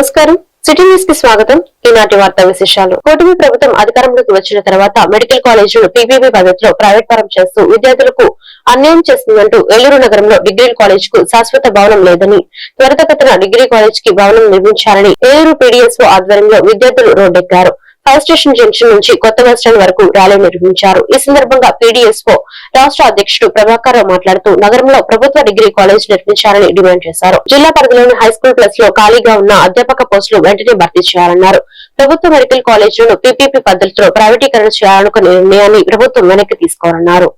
నమస్కారం. సిటీ న్యూస్కి స్వాగతం. ఈనాటి వార్తా విశేషాలు. కూటమి ప్రభుత్వం అధికారంలోకి వచ్చిన తర్వాత మెడికల్ కాలేజీలు పీపీపీ పద్ధతిలో ప్రైవేట్ పరం చేస్తూ విద్యార్థులకు అన్యాయం చేస్తుందంటూ ఏలూరు నగరంలో డిగ్రీ కాలేజ్కు శాశ్వత భవనం లేదని త్వరితగతిన డిగ్రీ కాలేజ్కి భవనం నిర్మించాలని ఏలూరు పీడీఎస్ఓ ఆధ్వర్యంలో విద్యార్థులు రోడ్డెక్కారు. ఫైర్ స్టేషన్ జంక్షన్ నుంచి కొత్త బస్ స్టాండ్ వరకు ర్యాలీ నిర్వహించారు. ఈ సందర్భంగా పీడీఎస్ఓ రాష్ట్ర అధ్యక్షుడు ప్రభాకర్ రావు మాట్లాడుతూ నగరంలో ప్రభుత్వ డిగ్రీ కాలేజ్ నిర్మించాలని డిమాండ్ చేశారు. జిల్లా పరిధిలోని హైస్కూల్ ప్లస్లో ఖాళీగా ఉన్న అధ్యాపక పోస్టులు వెంటనే భర్తీ చేయాలన్నారు. ప్రభుత్వ మెడికల్ కాలేజీలను పీపీపీ పద్ధతిలో ప్రైవేటీకరణ చేయాలనుకునే నిర్ణయాన్ని ప్రభుత్వం వెనక్కి తీసుకోవాలన్నారు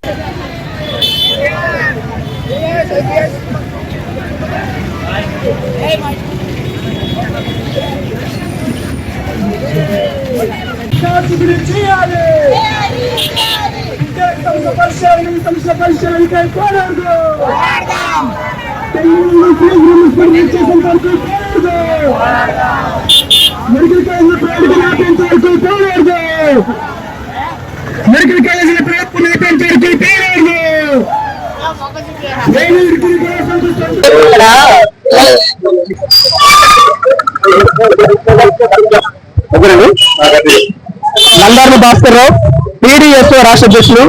శాసకుడు కోరదు మెడికల్ కాలేజీల ప్రైవేట్ వ్యాపించే వరకు కోరదు మెడికల్ కాలేజీల ప్రైవేట్ వ్యాపించే వరకు కోరదు నేను భాస్కర్ రావు పీడీఎస్ఓ రాష్ట్ర అధ్యక్షులు.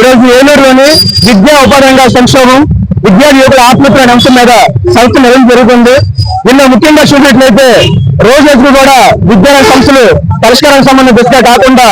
ఈరోజు ఏలూరులోని విద్యా ఉపాధి సంక్షోభం విద్యార్థుల యువకుల ఆత్మహత్య అంశం మీద సంస్థ నిర్వహణ జరుగుతుంది. నిన్న ముఖ్యంగా చూసినట్లయితే రోజు కూడా విద్యా సంస్థలు పరిష్కారం సంబంధం దిశగా కాకుండా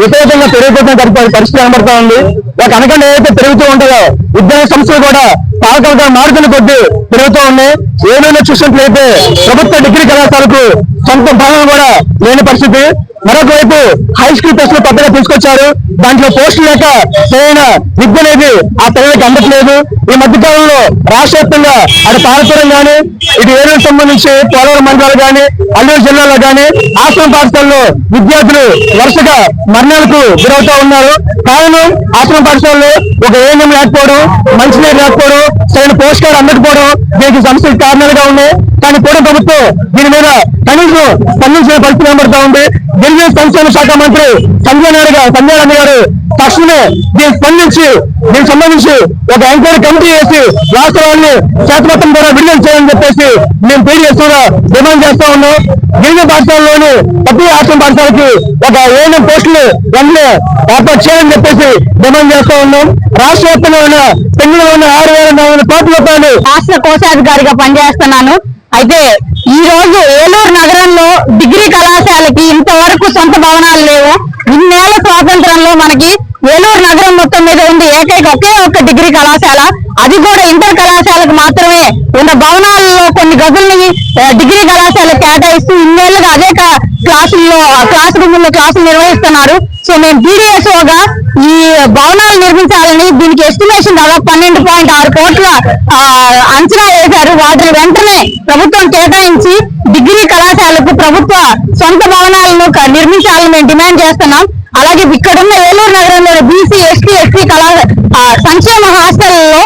విపరీతంగా పెరిగిపోతున్న పరిస్థితి కనబడతా ఉంది. ఒక అనకండ ఏదైతే పెరుగుతూ ఉంటుందో విద్యా సంస్థలు కూడా పాలకలుగా మారుతున్న కొద్దీ పెరుగుతూ ఉన్నాయి. ఏలూరులో చూసినట్లయితే ప్రభుత్వ డిగ్రీ కళాశాలకు సొంత భవనం కూడా లేని పరిస్థితి. మరొక వైపు హై స్కూల్ టెస్టులు కొత్తగా తీసుకొచ్చారు. దాంట్లో పోస్టులు లేక సరైన విద్య అనేది ఆ పిల్లలకి అందట్లేదు. ఈ మధ్య కాలంలో రాష్ట్ర వ్యాప్తంగా అటు పాలపురం కానీ ఇటు ఏలూరు సంబంధించి పోలవరం మండలాలు కానీ అల్లూరు జిల్లాలో గాని ఆశ్రమ పాఠశాలలో విద్యార్థులు వరుసగా మరణాలకు గురవుతా ఉన్నారు. కారణం ఆశ్రమ పాఠశాలలో ఒక ఏఎన్ఎం లేకపోవడం మంచినీరు లేకపోవడం సరైన పోషకాలు అందకపోవడం దీనికి సమస్యలు కారణాలుగా ఉన్నాయి కానీ కూడా ప్రభుత్వం దీని మీద కనీసం స్పందించిన పరిస్థితి కనబడతా ఉంది. గిరిజన సంక్షేమ శాఖ మంత్రి సంజయ్ నాయుడు గారు సంజయ్ గారు తక్షణమే దీనికి స్పందించి దీనికి సంబంధించి ఒక ఎంక్వైరీ కమిటీ వేసి వాస్తవాన్ని శాతమతం ద్వారా విడుదల చేయాలని చెప్పేసి మేము పీడిఎస్ కూడా డిమాండ్ చేస్తా ఉన్నాం. గిరిజన పాఠశాలలోని ప్రతి ఆశ్రమ పాఠశాలకి ఒక ఏఎం పోస్టులు వెంటనే ఏర్పాటు చేయాలని చెప్పేసి డిమాండ్ చేస్తా ఉన్నాం. రాష్ట్ర వ్యాప్తంగా ఉన్న పెళ్ళిలో ఉన్న ఆరు వేల నాలుగు కోట్ల రూపాయలు రాష్ట్ర కోశాధికారిగా పనిచేస్తున్నాను. అయితే ఈ రోజు ఏలూరు నగరంలో డిగ్రీ కళాశాలకి ఇంతవరకు సొంత భవనాలు లేవు. ఇన్నేళ్ళ స్వాతంత్రంలో మనకి ఏలూరు మొత్తం మీద ఉంది. ఏకైక ఒకే ఒక్క డిగ్రీ కళాశాల. అది కూడా ఇంటర్ కళాశాలకు మాత్రమే. ఉన్న భవనాలలో కొన్ని గదుల్ని డిగ్రీ కళాశాల కేటాయిస్తూ ఇన్నేళ్ళుగా అదే క్లాసుల్లో ఆ క్లాస్ రూముల్లో క్లాసులు నిర్వహిస్తున్నారు. సో మేము పీడిఎస్ఓగా ఈ భవనాలు నిర్మించాలని దీనికి ఎస్టిమేషన్ దాదాపు పన్నెండు పాయింట్ ఆరు కోట్ల అంచనా వేశారు. వాటిని వెంటనే ప్రభుత్వం కేటాయించి డిగ్రీ కళాశాలకు ప్రభుత్వ సొంత భవనాలను నిర్మించాలని మేము డిమాండ్ చేస్తున్నాం. అలాగే ఇక్కడున్న ఏలూరు నగరంలో బీసీ ఎస్టీ ఎస్సీ కళా సంక్షేమ హాస్టల్లో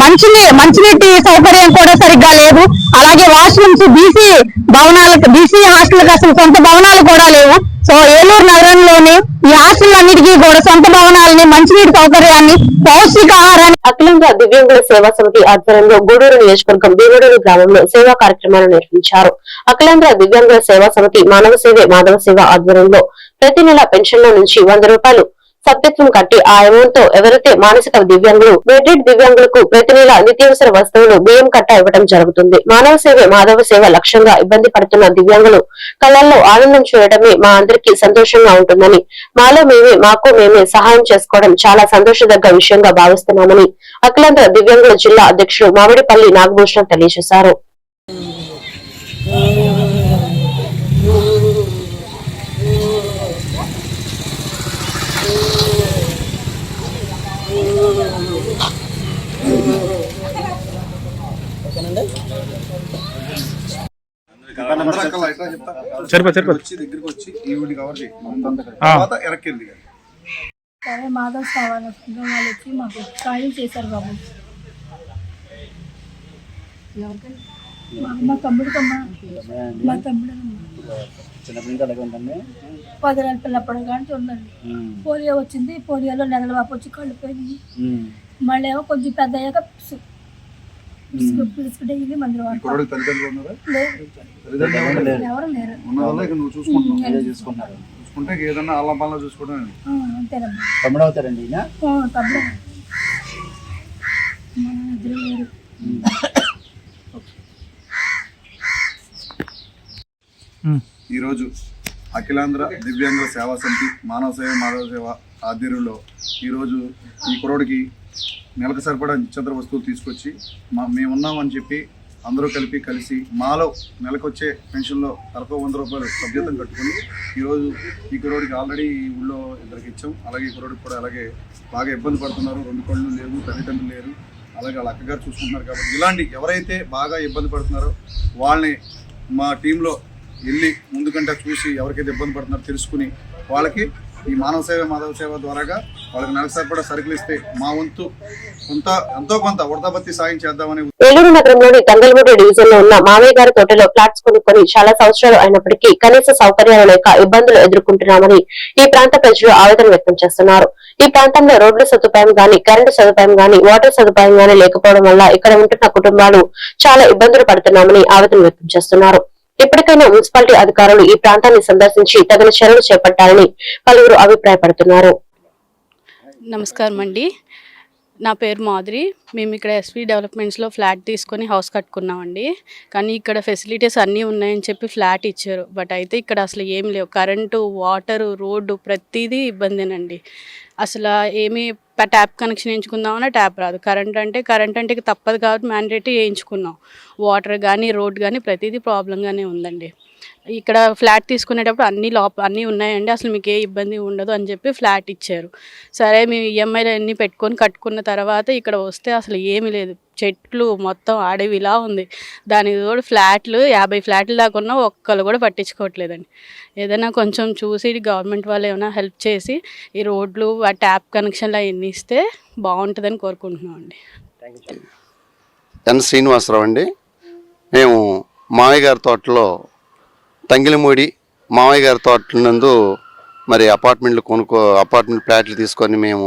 మంచి మంచినీ మంచినీటి సౌకర్యం కూడా సరిగ్గా లేదు. అలాగే వాష్రూమ్స్ బీసీ భవనాలకు బీసీ హాస్టల్కి అసలు సొంత భవనాలు కూడా లేవు. సో ఏలూరు నగరంలోని ఈ హాస్టల్ అన్నిటికీ కూడా సొంత భవనాలని మంచినీటి సౌకర్యాన్ని పౌష్టికాహారాన్ని అఖిలంగా దివ్యాంగుల సేవా సమితి ఆధ్వర్యంలో గూడూరు నియోజకవర్గం భీమడూరు గ్రామంలో సేవా కార్యక్రమాలు నిర్వహించారు. అఖిలంగా దివ్యాంగుల సేవా సమితి మానవ సేవే మాధవ సేవ ఆధ్వర్యంలో ప్రతి నెల పెన్షన్ల నుంచి వంద రూపాయలు సభ్యత్వం కట్టి ఆ అమౌంట్తో ఎవరైతే మానసిక దివ్యాంగులు బెడ్డెడ్ దివ్యాంగులకు ప్రతి నెల నిత్యావసర వస్తువులు బియ్యం కట్ట ఇవ్వడం జరుగుతుంది. మానవ సేవే మాధవ సేవ లక్ష్యంగా ఇబ్బంది పడుతున్న దివ్యాంగులు కళల్లో ఆనందం చూడటమే మా అందరికీ సంతోషంగా ఉంటుందని మాలో మేమే మాకు మేమే సహాయం చేసుకోవడం చాలా సంతోషదగ్గ విషయంగా భావిస్తున్నామని అఖిలాంధ్ర దివ్యాంగుల జిల్లా అధ్యక్షుడు మామిడిపల్లి నాగభూషణం తెలియజేశారు. వచ్చి దగ్గరికి వచ్చి కవర్ తర్వాత సరే మాధవ్ సవాల్ వస్తుంది వాళ్ళు వచ్చి మాకు ఖాళీ చేశారు బాబు. మా- మా తమ్ముడు పది నెలల పిల్లప్పుడు కానీ ఉందండి పోలియో వచ్చింది పోలియోలో నెలల బాపు వచ్చి కళ్ళు పోయింది మళ్ళీ ఏమో కొంచెం పెద్ద అయ్యాక డైలీ మందులు ఎవరు లేరు. చూసుకుంటే ఏదన్నా అల్లం పనులు చూసుకోవడం అంతేనమ్మా. తమ్ముడు అవుతారండి ఇద్దరు లేరు. ఈరోజు అఖిలాంధ్ర దివ్యాంగుల సేవా సమితి మానవ సేవ మాధవ సేవ ఆధ్వర్యంలో ఈరోజు ఈ కుర్రోడికి నెలకు సరిపడా నిత్యంతర వస్తువులు తీసుకొచ్చి మా మేమున్నామని చెప్పి అందరూ కలిపి కలిసి మాలో నెలకొచ్చే పెన్షన్లో తలకో వంద రూపాయలు సభ్యతం కట్టుకొని ఈరోజు ఈ కురోడికి ఆల్రెడీ ఊళ్ళో ఇద్దరికి ఇచ్చాం. అలాగే ఈ కురోడికి కూడా అలాగే బాగా ఇబ్బంది పడుతున్నారు. రెండు కళ్ళు లేవు తల్లిదండ్రులు లేరు. అలాగే వాళ్ళ అక్కగారు చూసుకుంటున్నారు కాబట్టి ఇలాంటి ఎవరైతే బాగా ఇబ్బంది పడుతున్నారో వాళ్ళని మా టీంలో వెళ్ళి ముందుకంటే చూసి ఎవరికైతే ఇబ్బంది పడుతున్నారో తెలుసుకుని వాళ్ళకి ఈ మానవ సేవ మాధవ సేవ ద్వారాగా వాళ్ళకి నెలకు సరిపడా సరుకులు ఇస్తే మా వంతు కొంత ఎంతో కొంత ఉడతబత్తి సాయం చేద్దామని ఏలూరు నగరంలోని తంగలమూడి డివిజన్లో ఉన్న మామయ్య గారి తోటలో ఫ్లాట్స్ కొనుక్కొని చాలా సంవత్సరాలు అయినప్పటికీ కనీస సౌకర్యాలు లేక ఇబ్బందులు ఎదుర్కొంటున్నామని ఈ ప్రాంత ప్రజలు ఆవేదన వ్యక్తం చేస్తున్నారు. ఈ ప్రాంతంలో రోడ్ల సదుపాయం గాని కరెంటు సదుపాయం గాని వాటర్ సదుపాయం గాని లేకపోవడం వల్ల ఇక్కడ ఉంటున్న కుటుంబాలు చాలా ఇబ్బందులు పడుతున్నామని ఆవేదన వ్యక్తం చేస్తున్నారు. ఇప్పటికైనా మున్సిపాలిటీ అధికారులు ఈ ప్రాంతాన్ని సందర్శించి తగిన చర్యలు చేపట్టాలని పలువురు అభిప్రాయపడుతున్నారు. నమస్కారం అండి నా పేరు మాధురి. మేము ఇక్కడ ఎస్పీ డెవలప్మెంట్స్లో ఫ్లాట్ తీసుకొని హౌస్ కట్టుకున్నామండి. కానీ ఇక్కడ ఫెసిలిటీస్ అన్నీ ఉన్నాయని చెప్పి ఫ్లాట్ ఇచ్చారు. బట్ అయితే ఇక్కడ అసలు ఏం లేవు. కరెంటు వాటరు రోడ్డు ప్రతిదీ ఇబ్బందేనండి. అసలు ఏమి ట్యాప్ కనెక్షన్ వేయించుకుందామన్నా ట్యాప్ రాదు. కరెంట్ అంటే కరెంట్ అంటే తప్పదు కాబట్టి మ్యాండేట్ వేయించుకున్నాం. వాటర్ కానీ రోడ్ కానీ ప్రతిదీ ప్రాబ్లంగానే ఉందండి. ఇక్కడ ఫ్లాట్ తీసుకునేటప్పుడు అన్ని లోప అన్నీ ఉన్నాయండి. అసలు మీకు ఏ ఇబ్బంది ఉండదు అని చెప్పి ఫ్లాట్ ఇచ్చారు. సరే మేము ఈఎంఐలు అన్నీ పెట్టుకొని కట్టుకున్న తర్వాత ఇక్కడ వస్తే అసలు ఏమీ లేదు. చెట్లు మొత్తం అడవిలా ఉంది. దానికి కూడా ఫ్లాట్లు యాభై ఫ్లాట్లు దాకా ఉన్నా ఒక్కరు కూడా పట్టించుకోవట్లేదండి. ఏదైనా కొంచెం చూసి గవర్నమెంట్ వాళ్ళు ఏమైనా హెల్ప్ చేసి ఈ రోడ్లు ఆ ట్యాప్ కనెక్షన్లు అవన్నీ ఇస్తే బాగుంటుందని కోరుకుంటున్నాం అండి. ఎన్ శ్రీనివాసరావు అండి. మేము మామయ్య గారి తోటలో తంగిలిమూడి మామయ్య గారి తోట నందు మరి అపార్ట్మెంట్లు కొనుక్కో అపార్ట్మెంట్ ఫ్లాట్లు తీసుకొని మేము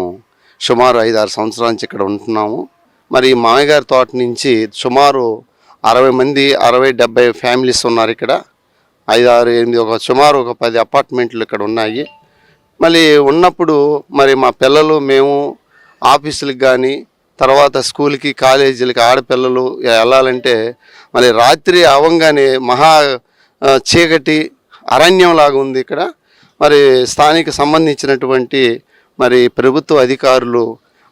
సుమారు ఐదు ఆరు సంవత్సరాల నుంచి ఇక్కడ ఉంటున్నాము. మరి మామయ్య గారి తోట నుంచి సుమారు అరవై మంది అరవై డెబ్బై ఫ్యామిలీస్ ఉన్నారు ఇక్కడ. ఐదు ఆరు ఎనిమిది ఒక సుమారు ఒక పది అపార్ట్మెంట్లు ఇక్కడ ఉన్నాయి. మళ్ళీ ఉన్నప్పుడు మరి మా పిల్లలు మేము ఆఫీసులకు కానీ తర్వాత స్కూల్కి కాలేజీలకి ఆడపిల్లలు వెళ్ళాలంటే మళ్ళీ రాత్రి అవంగానే మహా చీకటి అరణ్యం లాగా ఉంది ఇక్కడ. మరి స్థానిక సంబంధించినటువంటి మరి ప్రభుత్వ అధికారులు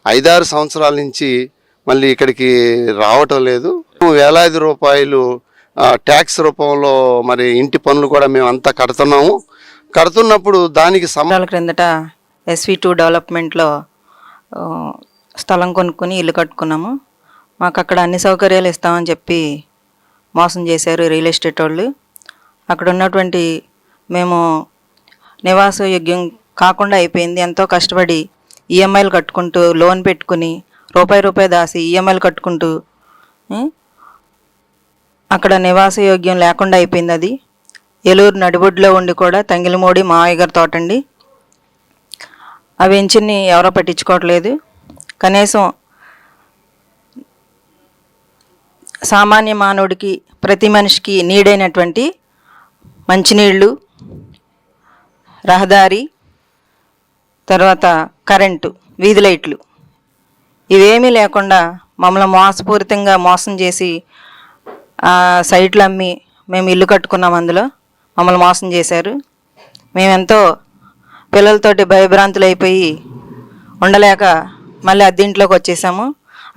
ఐదారు సంవత్సరాల నుంచి మళ్ళీ ఇక్కడికి రావటం లేదు. వేలాది రూపాయలు ట్యాక్స్ రూపంలో మరి ఇంటి పనులు కూడా మేము అంతా కడుతున్నాము. కడుతున్నప్పుడు దానికి సమ సంవత్సరాల క్రిందట ఎస్వి టూ డెవలప్మెంట్లో స్థలం కొనుక్కొని ఇల్లు కట్టుకున్నాము. మాకు అక్కడ అన్ని సౌకర్యాలు ఇస్తామని చెప్పి మోసం చేశారు రియల్ ఎస్టేట్ వాళ్ళు. అక్కడ ఉన్నటువంటి మేము నివాస యోగ్యం కాకుండా అయిపోయింది. ఎంతో కష్టపడి ఈఎంఐలు కట్టుకుంటూ లోన్ పెట్టుకుని రూపాయి రూపాయి దాసి ఈఎంఐలు కట్టుకుంటూ అక్కడ నివాస యోగ్యం లేకుండా అయిపోయింది అది. ఏలూరు నడిబొడ్లో ఉండి కూడా తంగిలమూడి మావయ్య గారి తోటండి ఆ వెంచుని ఎవరో పట్టించుకోవట్లేదు. కనీసం సామాన్య మానవుడికి ప్రతి మనిషికి నీడైనటువంటి మంచినీళ్ళు రహదారి తర్వాత కరెంటు వీధి లైట్లు. ఇవేమీ లేకుండా మమ్మల్ని మోసపూరితంగా మోసం చేసి సైట్లు అమ్మి మేము ఇల్లు కట్టుకున్నాం అందులో. మమ్మల్ని మోసం చేశారు. మేమెంతో పిల్లలతోటి భయభ్రాంతులు అయిపోయి ఉండలేక మళ్ళీ అద్దీంట్లోకి వచ్చేసాము.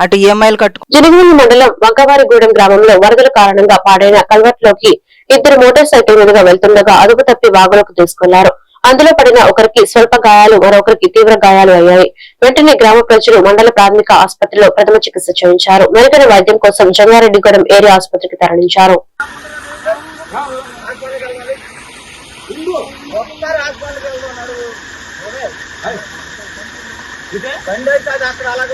అటు ఈఎంఐలు కట్టుకు జనగనూరు మండలం వంకవారిగూడెం గ్రామంలో వరదల కారణంగా పాడైన కల్వర్ట్లోకి ఇద్దరు మోటార్ సైకిల్ మీదుగా వెళ్తుండగా అదుపు తప్పి వాగులోకి తీసుకెళ్ళారు అందులో పడిన ఒకరికి స్వల్ప గాయాలు మరొకరికి తీవ్ర గాయాలు అయ్యాయి. వెంటనే గ్రామ ప్రజలు మండల ప్రాథమిక ఆసుపత్రిలో ప్రథమ చికిత్స చేయించారు. మెరుగైన వైద్యం కోసం జంగారెడ్డిగూడెం ఏరియా ఆసుపత్రికి తరలించారు. అక్కడ అలాగే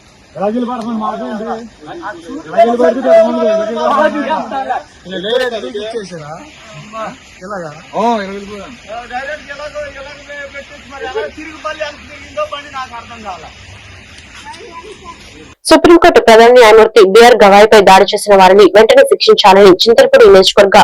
రాజుల మాట్లాడండి రాజుల సుప్రీంకోర్టు ప్రధాన న్యాయమూర్తి బిఆర్ గవాయిపై దాడి చేసిన వారిని వెంటనే శిక్షించాలని చింతలపూడి నియోజకవర్గ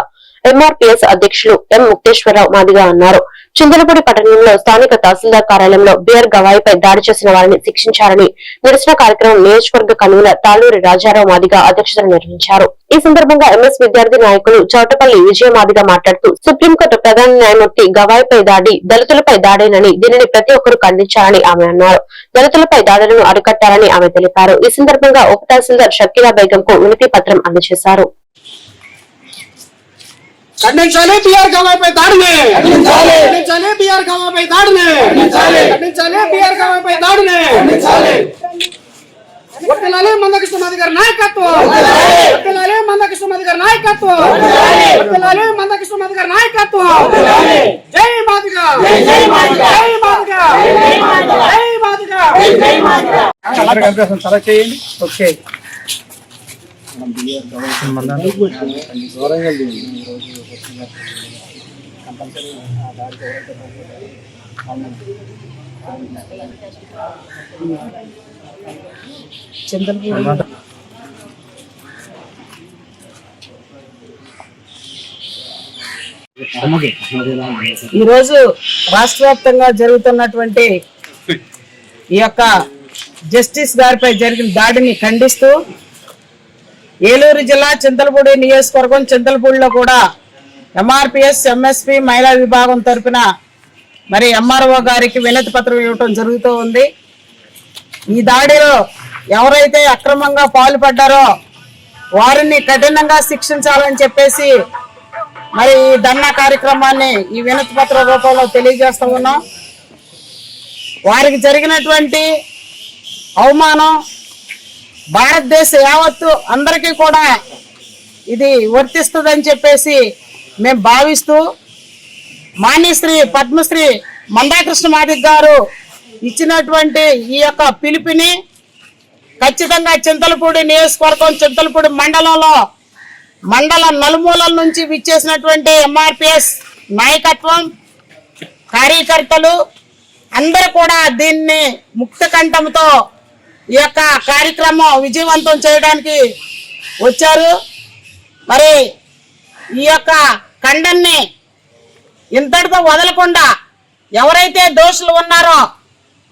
ఎంఆర్పీఎస్ అధ్యక్షులు ఎం ముక్తేశ్వరరావు మాదిగా అన్నారు. చింతలపూడి పట్టణంలో స్థానిక తహసీల్దార్ కార్యాలయంలో బిఆర్ గవాయిపై దాడి చేసిన వారిని శిక్షించాలని నిరసన కార్యక్రమం నియోజకవర్గ కన్వీనర్ తాళూరి రాజారావు మాదిగా అధ్యక్షతన నిర్వహించారు. ఈ సందర్భంగా ఎంఎస్ విద్యార్థి నాయకులు చౌటపల్లి విజయ మాదిగా మాట్లాడుతూ సుప్రీంకోర్టు ప్రధాన న్యాయమూర్తి గవాయిపై దాడి దళితులపై దాడేనని దీనిని ప్రతి ఒక్కరూ ఖండించాలని ఆమె అన్నారు. దళితులపై దాడులను అరికట్టాలని ఆమె తెలిపారు. ఈ సందర్భంగా ఉప తహసీల్దార్ షకీలా బేగం కు వినతి పత్రం అందజేశారు. ఖండించాలి బిఆర్ గవాయిపై దాడిని. ఖండించాలి. బిఆర్ గవాయిపై దాడిని. ఖండించాలి. బిఆర్ గవాయిపై దాడిని. వర్తిల్లాలి మందకృష్ణమాది గారి నాయకత్వం. వర్తిల్లాలి మందకృష్ణమాది గారి నాయకత్వం. వర్తిల్లాలి మందకృష్ణమాది గారి నాయకత్వం. జై మాదిగా. జై మాదిగా. జై మాదిగా. జై మాదిగా. జై మాదిగా. సరే చేయండి ఈరోజు రాష్ట్ర వ్యాప్తంగా జరుగుతున్నటువంటి ఈ యొక్క జస్టిస్ గారిపై జరిగిన దాడిని ఖండిస్తూ ఏలూరు జిల్లా చింతలపూడి నియోజకవర్గం చింతలపూడిలో కూడా ఎంఆర్పిఎస్ ఎంఎస్పి మహిళా విభాగం తరపున మరి ఎంఆర్ఓ గారికి వినతి పత్రం ఇవ్వటం జరుగుతూ ఉంది. ఈ దాడిలో ఎవరైతే అక్రమంగా పాల్పడ్డారో వారిని కఠినంగా శిక్షించాలని చెప్పేసి మరి ఈ ధర్నా కార్యక్రమాన్ని ఈ వినతి పత్ర రూపంలో తెలియజేస్తూ ఉన్నాం. వారికి జరిగినటువంటి అవమానం భారతదేశ యావత్తు అందరికీ కూడా ఇది వర్తిస్తుందని చెప్పేసి మేము భావిస్తూ మాన్యశ్రీ పద్మశ్రీ మందాకృష్ణ మాదిక్ గారు ఇచ్చినటువంటి ఈ యొక్క పిలుపుని ఖచ్చితంగా చింతలపూడి నియోజకవర్గం చింతలపూడి మండలంలో మండల నలుమూలల నుంచి విచ్చేసినటువంటి ఎంఆర్పిఎస్ నాయకత్వం కార్యకర్తలు అందరూ కూడా దీన్ని ముక్త కంఠంతో ఈ యొక్క కార్యక్రమం విజయవంతం చేయడానికి వచ్చారు. మరి ఈ యొక్క కండన్ని ఇంతటితో వదలకుండా ఎవరైతే దోషులు ఉన్నారో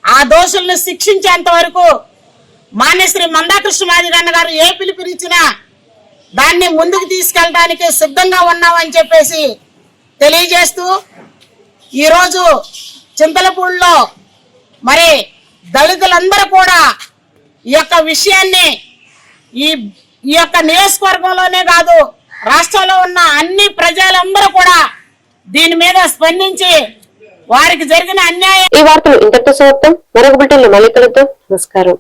ఆ దోషుల్ని శిక్షించేంత వరకు మాన్యశ్రీ మందాకృష్ణ మాదిగన్న గారు ఏ పిలుపునిచ్చినా దాన్ని ముందుకు తీసుకెళ్ళడానికి సిద్ధంగా ఉన్నామని చెప్పేసి తెలియజేస్తూ ఈరోజు చింతలపూడిలో మరి దళితులందరూ కూడా ఈ యొక్క విషయాన్ని ఈ ఈ యొక్క నియోజకవర్గంలోనే కాదు రాష్ట్రంలో ఉన్న అన్ని ప్రజలందరూ కూడా దీని మీద స్పందించి వారికి జరిగిన అన్యాయం ఈ వార్తలు ఇంతటితో సమాప్తం. మరొక బులెటిన్ మళ్ళీ కలుద్దాం. నమస్కారం.